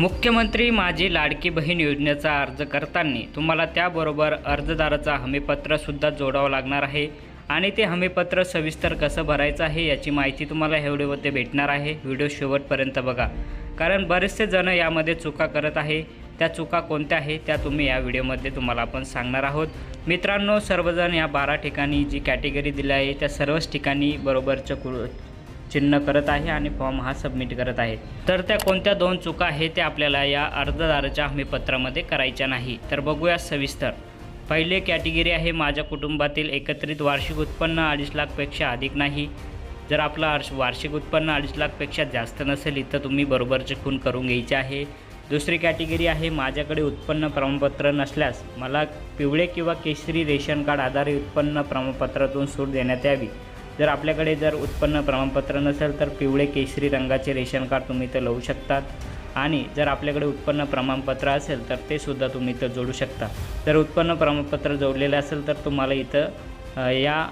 मुख्यमंत्री माझी लाडकी बहीण योजनेचा अर्ज करताना तुम्हाला त्याबरोबर अर्जदाराचा हमीपत्रसुद्धा जोडावं लागणार आहे. आणि ते हमीपत्र सविस्तर कसं भरायचं आहे याची माहिती तुम्हाला ह्या व्हिडिओमध्ये भेटणार आहे. व्हिडिओ शेवटपर्यंत बघा. कारण बरेचसे जण यामध्ये चुका करत आहे. त्या चुका कोणत्या आहे त्या तुम्ही या व्हिडिओमध्ये तुम्हाला आपण सांगणार आहोत. मित्रांनो सर्वजण या बारा ठिकाणी जी कॅटेगरी दिली आहे त्या सर्वच ठिकाणी बरोबरचं चिन्ह करत आहे आणि फॉर्म हा सबमिट करत आहे. तर त्या कोणत्या दोन चुका आहेत त्या आपल्याला या अर्जदाराच्या हमीपत्रामध्ये करायच्या नाही. तर बघूया सविस्तर. पहिले कॅटेगरी आहे माझ्या कुटुंबातील एकत्रित वार्षिक उत्पन्न अडीच लाखपेक्षा अधिक नाही. जर आपलं अर्श वार्षिक उत्पन्न अडीच लाखपेक्षा जास्त नसेल इथं तुम्ही बरोबरचे खून करून घ्यायचे आहे. दुसरी कॅटेगरी आहे माझ्याकडे उत्पन्न प्रमाणपत्र नसल्यास मला पिवळे किंवा केशरी रेशन कार्ड आधारित उत्पन्न प्रमाणपत्रातून सूट देण्यात यावी. जर आपल्याकडे जर उत्पन्न प्रमाणपत्र नसेल तर पिवळे केशरी रंगाचे रेशन कार्ड तुम्ही इथं लावू शकतात. आणि जर आपल्याकडे उत्पन्न प्रमाणपत्र असेल तर ते सुद्धा तुम्ही इथं जोडू शकता. जर उत्पन्न प्रमाणपत्र जोडलेलं असेल तर तुम्हाला इथं या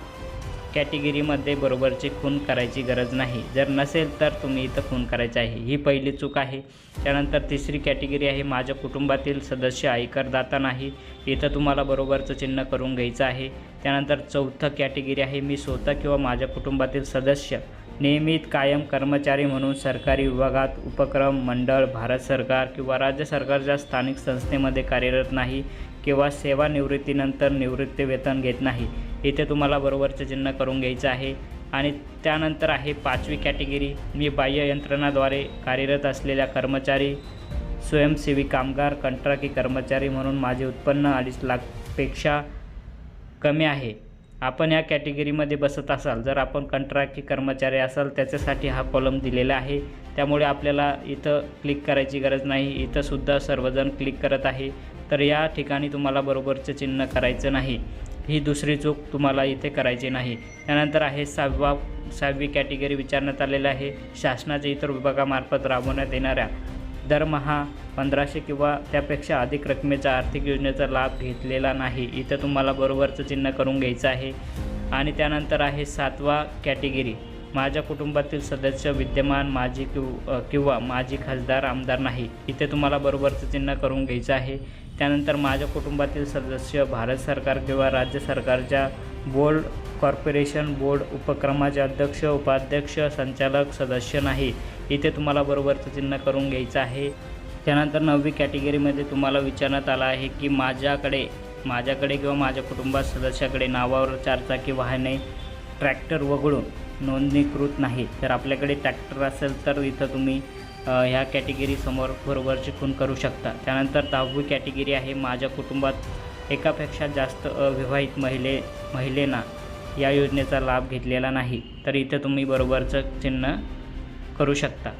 कॅटेगरीमध्ये बरोबरची खून करायची गरज नाही. जर नसेल तर तुम्ही इथं खून करायचं आहे. ही पहिली चूक आहे. त्यानंतर तिसरी कॅटेगरी आहे माझ्या कुटुंबातील सदस्य आयकरदाता नाही. इथं तुम्हाला बरोबरचं चिन्ह करून घ्यायचं आहे. त्यानंतर चौथं कॅटेगरी आहे मी स्वतः किंवा माझ्या कुटुंबातील सदस्य नियमित कायम कर्मचारी म्हणून सरकारी विभागात उपक्रम मंडळ भारत सरकार किंवा राज्य सरकारच्या स्थानिक संस्थेमध्ये कार्यरत नाही किंवा सेवानिवृत्तीनंतर निवृत्ती वेतन घेत नाही. इथे तुम्हाला बरोबरचं चिन्ह करून घ्यायचं आहे. आणि त्यानंतर आहे पाचवी कॅटेगरी. मी बाह्य यंत्रणाद्वारे कार्यरत असलेल्या कर्मचारी स्वयंसेवी कामगार कंत्राटी कर्मचारी म्हणून माझे उत्पन्न अडीच लाखपेक्षा कमी आहे. आपण या कॅटेगरीमध्ये बसत असाल जर आपण कंत्राटी कर्मचारी असाल त्याच्यासाठी हा कॉलम दिलेला आहे. त्यामुळे आपल्याला इथं क्लिक करायची गरज नाही. इथंसुद्धा सर्वजण क्लिक करत आहे. तर या ठिकाणी तुम्हाला बरोबरचं चिन्ह करायचं नाही. ही दुसरी चूक तुम्हाला इथे करायची नाही. त्यानंतर आहे सहावा सहावी कॅटेगरी विचारण्यात आलेलं आहे. शासनाच्या इतर विभागामार्फत राबवण्यात येणाऱ्या दरमहा पंधराशे किंवा त्यापेक्षा अधिक रकमेचा आर्थिक योजनेचा लाभ घेतलेला नाही. इथं तुम्हाला बरोबरचं चिन्ह करून घ्यायचं आहे. आणि त्यानंतर आहे सातवा कॅटेगरी. माझ्या कुटुंबातील सदस्य विद्यमान माजी किंव किंवा माजी खासदार आमदार नाही. इथे तुम्हाला बरोबरचं चिन्ह करून घ्यायचं आहे. त्यानंतर माझ्या कुटुंबातील सदस्य भारत सरकार किंवा राज्य सरकारच्या बोर्ड कॉर्पोरेशन बोर्ड उपक्रमाचे अध्यक्ष उपाध्यक्ष संचालक सदस्य नाही. इथे तुम्हाला बरोबरचं चिन्ह करून घ्यायचं आहे. त्यानंतर नववी कॅटेगरीमध्ये तुम्हाला विचारण्यात आलं आहे की माझ्याकडे माझ्याकडे किंवा माझ्या कुटुंबात सदस्याकडे नावावर चारचाकी वाहने ट्रॅक्टर वगळून नोंदणीकृत नाही. जर आपल्याकडे ट्रॅक्टर असेल तर इथं तुम्ही ह्या कॅटेगरीसमोर बरोबरची खून करू शकता. त्यानंतर दहावी कॅटेगरी आहे माझ्या कुटुंबात एकापेक्षा जास्त अविवाहित महिले महिलेना या योजनेचा लाभ घेतलेला नाही. तर इथे तुम्ही बरोबरचं चिन्ह करू शकता.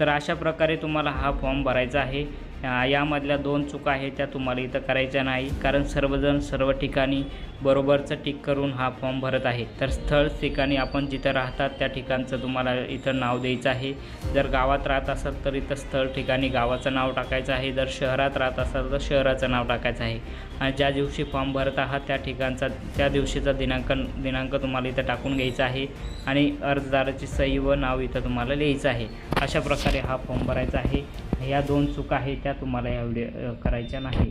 तर अशा प्रकारे तुम्हाला हा फॉर्म भरायचा आहे. यामधल्या दोन चुका आहेत त्या तुम्हाला इथं करायच्या नाही. कारण सर्वजण सर्व ठिकाणी बरोबरचं टिक करून हा फॉर्म भरत आहे. तर स्थळ ठिकाणी आपण जिथं राहतात त्या ठिकाणचं तुम्हाला इथं नाव द्यायचं आहे. जर गावात राहत असाल तर इथं स्थळ ठिकाणी गावाचं नाव टाकायचं आहे. जर शहरात राहत असाल तर शहराचं नाव टाकायचं आहे. ज्या दिवशी फॉर्म भरत आहात त्या ठिकाणचा त्या दिवशीचा दिनांक दिनांक तुम्हाला इथं टाकून घ्यायचा आहे. आणि अर्जदाराची सही व नाव इथं तुम्हाला लिहायचं आहे. अशा प्रकारे हा फॉर्म भरायचा आहे. ह्या दोन चुका आहेत त्या तुम्हाला या व्हिडिओ करायच्या नाही